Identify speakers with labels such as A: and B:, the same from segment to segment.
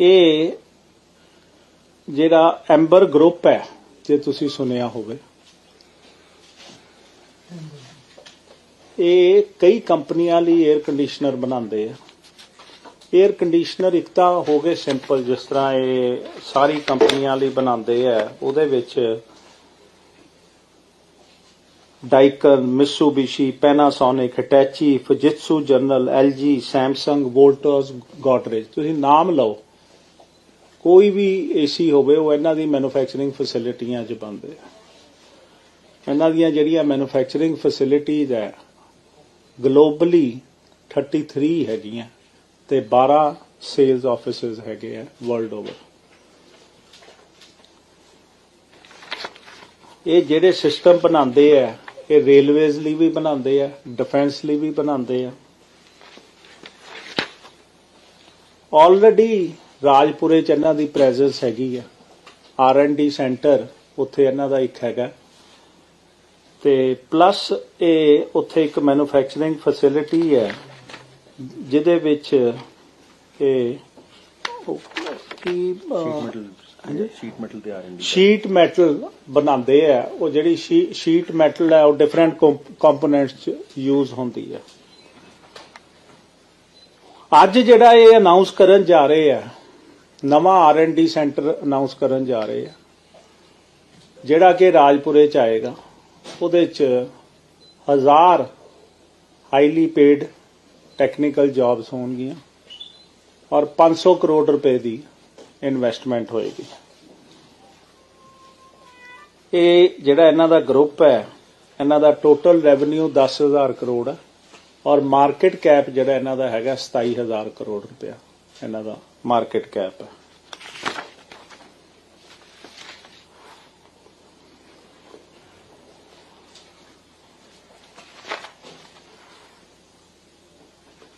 A: ਇਹ ਜਿਹੜਾ amber group ਹੈ, ਜੇ ਤੁਸੀਂ ਸੁਣਿਆ ਹੋਵੇ। ਇਹ ਕਈ ਕੰਪਨੀਆਂ ਲਈ 에ਅਰ ਕੰਡੀਸ਼ਨਰ ਬਣਾਉਂਦੇ ਆ। 에ਅਰ ਕੰਡੀਸ਼ਨਰ ਇੱਕ ਤਾਂ ਹੋ ਗਏ ਸਿੰਪਲ ਜਿਸ ਤਰ੍ਹਾਂ ਇਹ ਸਾਰੀ ਕੰਪਨੀਆਂ ਲਈ ਬਣਾਉਂਦੇ ਆ। ਉਹਦੇ ਵਿੱਚ Daikin Mitsubishi Panasonic Hitachi Fujitsu General LG Samsung Voltas Godrej ਤੁਸੀਂ ਨਾਮ ਲਓ। ਕੋਈ ਵੀ ਏਸੀ ਹੋਵੇ, ਉਹ ਇਹਨਾਂ ਦੀ ਮੈਨੂਫੈਕਚਰਿੰਗ ਫੈਸਿਲਿਟੀਆਂ 'ਚ ਬਣਦੇ ਇਹਨਾਂ ਦੀਆਂ ਜਿਹੜੀਆਂ ਮੈਨੂਫੈਕਚਰਿੰਗ ਫੈਸਿਲਿਟੀਜ਼ ਹੈ ਗਲੋਬਲੀ 33 ਹੈਗੀਆਂ ਤੇ 12 ਸੇਲਸ ਆਫਿਸਿਸ ਹੈਗੇ ਆ ਵਰਲਡ ਓਵਰ ਇਹ ਜਿਹੜੇ ਸਿਸਟਮ ਬਣਾਉਂਦੇ ਆ, ਇਹ ਰੇਲਵੇਜ਼ ਲਈ ਵੀ ਬਣਾਉਂਦੇ ਆ ਡਿਫੈਂਸ ਲਈ ਵੀ ਬਣਾਉਂਦੇ ਆ। ਆਲਰੇਡੀ ਰਾਜਪੁਰੇ ਚ ਇਹਨਾਂ ਦੀ ਪ੍ਰੈਜ਼ੈਂਸ ਹੈਗੀ ਆ। ਆਰ ਐਂਡ ਡੀ ਸੈਂਟਰ ਉੱਥੇ ਇਹਨਾਂ ਦਾ ਇੱਕ ਹੈਗਾ। ਤੇ ਪਲੱਸ ਇਹ ਉੱਥੇ ਇੱਕ ਮੈਨੂਫੈਕਚਰਿੰਗ ਫੈਸਿਲਿਟੀ ਹੈ ਜਿਹਦੇ ਵਿੱਚ ਇਹ ਕੀ
B: ਸ਼ੀਟ ਮੈਟਲ ਤਿਆਰ ਹੁੰਦੀ
A: ਸ਼ੀਟ ਮੈਟਲ ਬਣਾਉਂਦੇ ਆ। ਉਹ ਜਿਹੜੀ ਸ਼ੀਟ ਮੈਟਲ ਹੈ ਉਹ ਡਿਫਰੈਂਟ ਕੰਪੋਨੈਂਟਸ ਚ ਯੂਜ਼ ਹੁੰਦੀ ਹੈ ਅੱਜ ਜਿਹੜਾ ਇਹ ਅਨਾਉਂਸ ਕਰਨ ਜਾ ਰਹੇ ਆ ਨਵਾਂ ਆਰ&ਡੀ ਸੈਂਟਰ ਅਨਾਉਂਸ ਕਰਨ ਜਾ ਰਹੇ ਆ। ਜਿਹੜਾ ਕਿ ਰਾਜਪੁਰੇ ਚ ਆਏਗਾ, ਉਹਦੇ ਚ ਹਜ਼ਾਰ ਹਾਈਲੀ ਪੇਡ ਟੈਕਨੀਕਲ ਜੌਬਸ ਹੋਣਗੀਆਂ ਔਰ 500 ਕਰੋੜ ਰੁਪਏ ਦੀ ਇਨਵੈਸਟਮੈਂਟ ਹੋਏਗੀ। ਇਹ ਜਿਹੜਾ ਇਹਨਾਂ ਦਾ ਗਰੁੱਪ ਹੈ, ਇਹਨਾਂ ਦਾ ਟੋਟਲ ਰੈਵਨਿਊ 10000 ਕਰੋੜ ਹੈ ਔਰ ਮਾਰਕੀਟ ਕੈਪ ਜਿਹੜਾ ਇਹਨਾਂ ਦਾ ਹੈਗਾ 27000 ਕਰੋੜ ਰੁਪਇਆ। ਇਹਨਾਂ ਦਾ ਮਾਰਕੀਟ ਕੈਪ ਹੈ।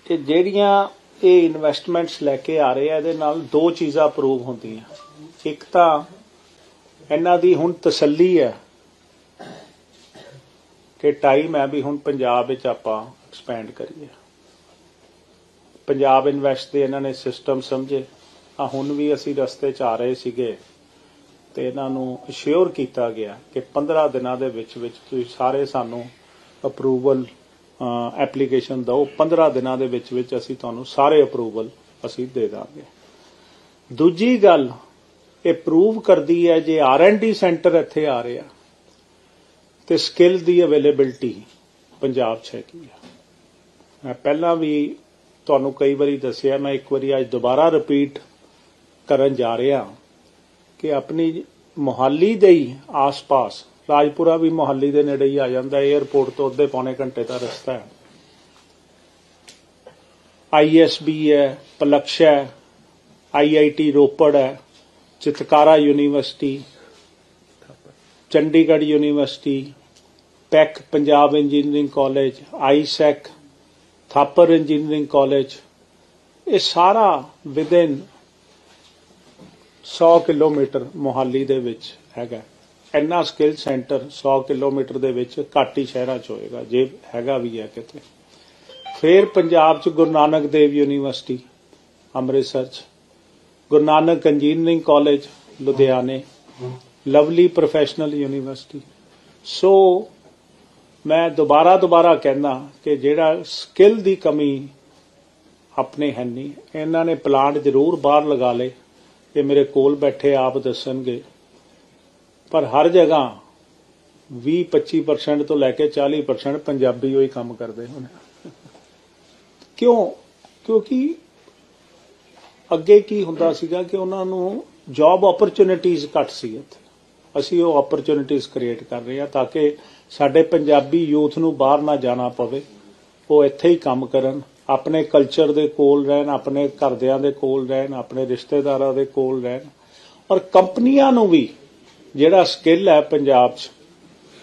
A: ਇਹ ਜਿਹੜੀਆਂ ਇਹ ਇਨਵੈਸਟਮੈਂਟਸ ਲੈ ਕੇ ਆ ਰਹੇ ਆ, ਇਹਦੇ ਨਾਲ ਦੋ ਚੀਜ਼ਾਂ ਪ੍ਰੂਵ ਹੁੰਦੀਆਂ। ਇੱਕ ਤਾਂ ਇਹਨਾਂ ਦੀ ਹੁਣ ਤਸੱਲੀ ਹੈ ਕਿ ਟਾਈਮ ਹੈ ਵੀ ਹੁਣ ਪੰਜਾਬ ਵਿੱਚ ਆਪਾਂ ਐਕਸਪੈਂਡ ਕਰੀਏ। ਪੰਜਾਬ ਇਨਵੈਸਟ ਦੇ ਇਹਨਾਂ ਨੇ ਸਿਸਟਮ ਸਮਝੇ। ਆ ਹੁਣ ਵੀ ਅਸੀਂ ਰਸਤੇ 'ਚ ਆ ਰਹੇ ਸੀਗੇ ਤੇ ਇਹਨਾਂ ਨੂੰ ਅਸ਼ਿਓਰ ਕੀਤਾ ਗਿਆ ਕਿ 15 ਦਿਨਾਂ ਦੇ ਵਿੱਚ ਵਿੱਚ ਤੁਸੀਂ ਸਾਰੇ ਸਾਨੂੰ ਅਪਰੂਵਲ ਐਪਲੀਕੇਸ਼ਨ ਦਿਓ। 15 ਦਿਨਾਂ ਦੇ ਵਿੱਚ ਵਿੱਚ ਅਸੀਂ ਤੁਹਾਨੂੰ ਸਾਰੇ ਅਪਰੂਵਲ ਅਸੀਂ ਦੇ ਦਾਂਗੇ। ਦੂਜੀ ਗੱਲ, ਇਹ ਪ੍ਰੂਵ ਕਰਦੀ ਹੈ ਜੇ ਆਰ&ਡੀ ਸੈਂਟਰ ਇੱਥੇ ਆ ਰਿਹਾ ਤੇ ਸਕਿੱਲ ਦੀ ਅਵੇਲੇਬਿਲਟੀ ਪੰਜਾਬ 'ਚ ਹੈਗੀ ਆ। ਮੈਂ ਪਹਿਲਾਂ ਵੀ ਤੁਹਾਨੂੰ ਕਈ ਵਾਰੀ ਦੱਸਿਆ, ਮੈਂ ਇੱਕ ਵਾਰੀ ਅੱਜ ਦੁਬਾਰਾ ਰਿਪੀਟ ਕਰਨ ਜਾ ਰਿਹਾ ਕਿ ਆਪਣੀ ਮੁਹਾਲੀ ਦੇ ਹੀ ਆਸ-ਪਾਸ, ਰਾਜਪੁਰਾ ਵੀ ਮੁਹਾਲੀ ਦੇ ਨੇੜੇ ਹੀ ਆ ਜਾਂਦਾ ਹੈ 에ਅਰਪੋਰਟ ਤੋਂ ਅੱਧੇ ਪੌਣੇ ਘੰਟੇ ਦਾ ਰਸਤਾ ਹੈ। ਆਈਐਸਬੀ ਹੈ ਪਲਕਸ਼ਾ ਹੈ ਆਈਆਈਟੀ ਰੋਪੜ ਹੈ, Chitkara university, Chandigarh university, PEC Punjab engineering college Isaac Thapar engineering college ਇਹ ਸਾਰਾ ਵਿਦਿਨ 100 ਕਿਲੋਮੀਟਰ ਮੁਹਾਲੀ ਦੇ ਵਿੱਚ ਹੈਗਾ। ਇੰਨਾ ਸਕਿੱਲ ਸੈਂਟਰ 100 ਕਿਲੋਮੀਟਰ ਦੇ ਵਿੱਚ ਘੱਟ ਸ਼ਹਿਰਾਂ 'ਚ ਹੋਏਗਾ ਜੇ ਹੈਗਾ ਵੀ ਹੈ ਕਿਤੇ। ਫਿਰ ਪੰਜਾਬ 'ਚ ਗੁਰੂ ਨਾਨਕ ਦੇਵ ਯੂਨੀਵਰਸਿਟੀ ਅੰਮ੍ਰਿਤਸਰ 'ਚ। ਗੁਰੂ ਨਾਨਕ ਇੰਜੀਨੀਅਰਿੰਗ ਕਾਲਜ ਲੁਧਿਆਣੇ। ਲਵਲੀ ਪ੍ਰੋਫੈਸ਼ਨਲ ਯੂਨੀਵਰਸਿਟੀ ਸੋ ਮੈਂ ਦੁਬਾਰਾ ਦੁਬਾਰਾ ਕਹਿੰਦਾ ਕਿ ਜਿਹੜਾ ਸਕਿੱਲ ਦੀ ਕਮੀ ਆਪਣੇ ਹੈ ਨਹੀਂ, ਇਹਨਾਂ ਨੇ ਪਲਾਂਟ ਜ਼ਰੂਰ ਬਾਹਰ ਲਗਾ ਲੇ ਇਹ ਮੇਰੇ ਕੋਲ ਬੈਠੇ ਆਪ ਦੱਸਣਗੇ। ਪਰ ਹਰ ਜਗ੍ਹਾ 20-25% ਤੋਂ ਲੈ ਕੇ 40% ਪੰਜਾਬੀ ਹੋਈ ਕੰਮ ਕਰਦੇ ਹੁਣ। ਕਿਉਂ? ਕਿਉਂਕਿ ਅੱਗੇ ਕੀ ਹੁੰਦਾ ਸੀਗਾ ਕਿ ਉਹਨਾਂ ਨੂੰ ਜੌਬ ਓਪਰਚੁਨਿਟੀਜ਼ ਘੱਟ ਸੀ ਇੱਥੇ। ਅਸੀਂ ਉਹ ਓਪਰਚੁਨਿਟੀਜ਼ ਕ੍ਰੀਏਟ ਕਰ ਰਹੇ ਹਾਂ ਤਾਂ ਕਿ ਸਾਡੇ ਪੰਜਾਬੀ ਯੂਥ ਨੂੰ ਬਾਹਰ ਨਾ ਜਾਣਾ ਪਵੇ। ਉਹ ਇੱਥੇ ਹੀ ਕੰਮ ਕਰਨ ਆਪਣੇ ਕਲਚਰ ਦੇ ਕੋਲ ਰਹਿਣ ਆਪਣੇ ਘਰਦਿਆਂ ਦੇ ਕੋਲ ਰਹਿਣ ਆਪਣੇ ਰਿਸ਼ਤੇਦਾਰਾਂ ਦੇ ਕੋਲ ਰਹਿਣ। ਔਰ ਕੰਪਨੀਆਂ ਨੂੰ ਵੀ ਜਿਹੜਾ ਸਕਿੱਲ ਹੈ ਪੰਜਾਬ 'ਚ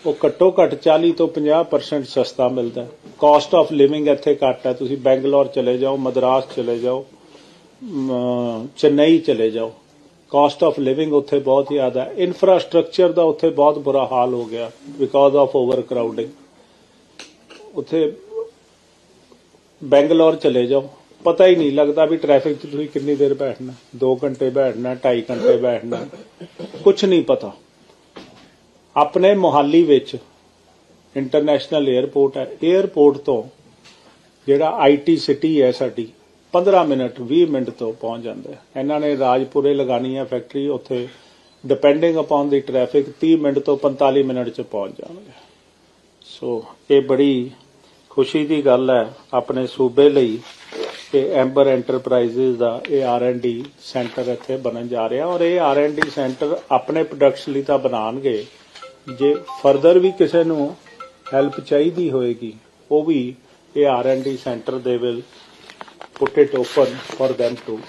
A: ਉਹ ਘੱਟੋ ਘੱਟ 40 ਤੋਂ 50% ਸਸਤਾ ਮਿਲਦਾ ਕਾਸਟ ਆਫ ਲਿਵਿੰਗ ਇੱਥੇ ਘੱਟ ਹੈ। ਤੁਸੀਂ ਬੈਂਗਲੌਰ ਚਲੇ ਜਾਓ ਮਦਰਾਸ ਚਲੇ ਜਾਓ ਮ, ਚੇਨਈ ਚਲੇ ਜਾਓ। ਕਾਸਟ ਆਫ ਲਿਵਿੰਗ ਉੱਥੇ ਬਹੁਤ ਜ਼ਿਆਦਾ ਹੈ। ਇਨਫਰਾਸਟ੍ਰਕਚਰ ਦਾ ਉੱਥੇ ਬਹੁਤ ਬੁਰਾ ਹਾਲ ਹੋ ਗਿਆ ਬਿਕਾਜ਼ ਆਫ ਓਵਰ ਕਰਾਊਡਿੰਗ ਉੱਥੇ ਬੈਂਗਲੌਰ ਚਲੇ ਜਾਓ। ਪਤਾ ਹੀ ਨਹੀਂ ਲੱਗਦਾ ਵੀ ਟ੍ਰੈਫਿਕ 'ਚ ਤੁਸੀਂ ਕਿੰਨੀ ਦੇਰ ਬੈਠਣਾ। 2 ਘੰਟੇ ਬੈਠਣਾ 2.5 ਘੰਟੇ ਬੈਠਣਾ। ਕੁਝ ਨਹੀਂ ਪਤਾ। ਆਪਣੇ ਮੁਹੱਲੀ ਵਿੱਚ ਇੰਟਰਨੈਸ਼ਨਲ 에ਅਰਪੋਰਟ ਹੈ। 에ਅਰਪੋਰਟ ਤੋਂ ਜਿਹੜਾ ਆਈਟੀ ਸਿਟੀ ਹੈ ਸਾਡੀ 15 ਮਿੰਟ 20 ਮਿੰਟ ਤੋਂ ਪਹੁੰਚ ਜਾਂਦੇ ਇਹਨਾਂ ਨੇ ਰਾਜਪੁਰੇ ਲਗਾਣੀ ਹੈ ਫੈਕਟਰੀ ਉੱਥੇ ਡਿਪੈਂਡਿੰਗ ਅਪਨ ਦੀ ਟ੍ਰੈਫਿਕ 30 ਮਿੰਟ ਤੋਂ 45 ਮਿੰਟ ਚ ਪਹੁੰਚ ਜਾਣਗੇ। ਸੋ ਇਹ ਬੜੀ ਖੁਸ਼ੀ ਦੀ ਗੱਲ ਹੈ ਆਪਣੇ ਸੂਬੇ ਲਈ ਕਿ ਐਂਬਰ ਐਂਟਰਪ੍ਰਾਈਜ਼ਸ ਦਾ ਇਹ ਆਰ&ਡੀ ਸੈਂਟਰ ਇੱਥੇ ਬਣਨ ਜਾ ਰਿਹਾ ਔਰ ਇਹ ਆਰ&ਡੀ ਸੈਂਟਰ ਆਪਣੇ ਪ੍ਰੋਡਕਟਸ ਲਈ ਤਾਂ ਬਣਾਉਣਗੇ। ਜੇ ਫਰਦਰ ਵੀ ਕਿਸੇ ਨੂੰ ਹੈਲਪ ਚਾਹੀਦੀ ਹੋਏਗੀ, ਉਹ ਵੀ ਇਹ ਆਰ&ਡੀ ਸੈਂਟਰ ਦੇ will put it open for them to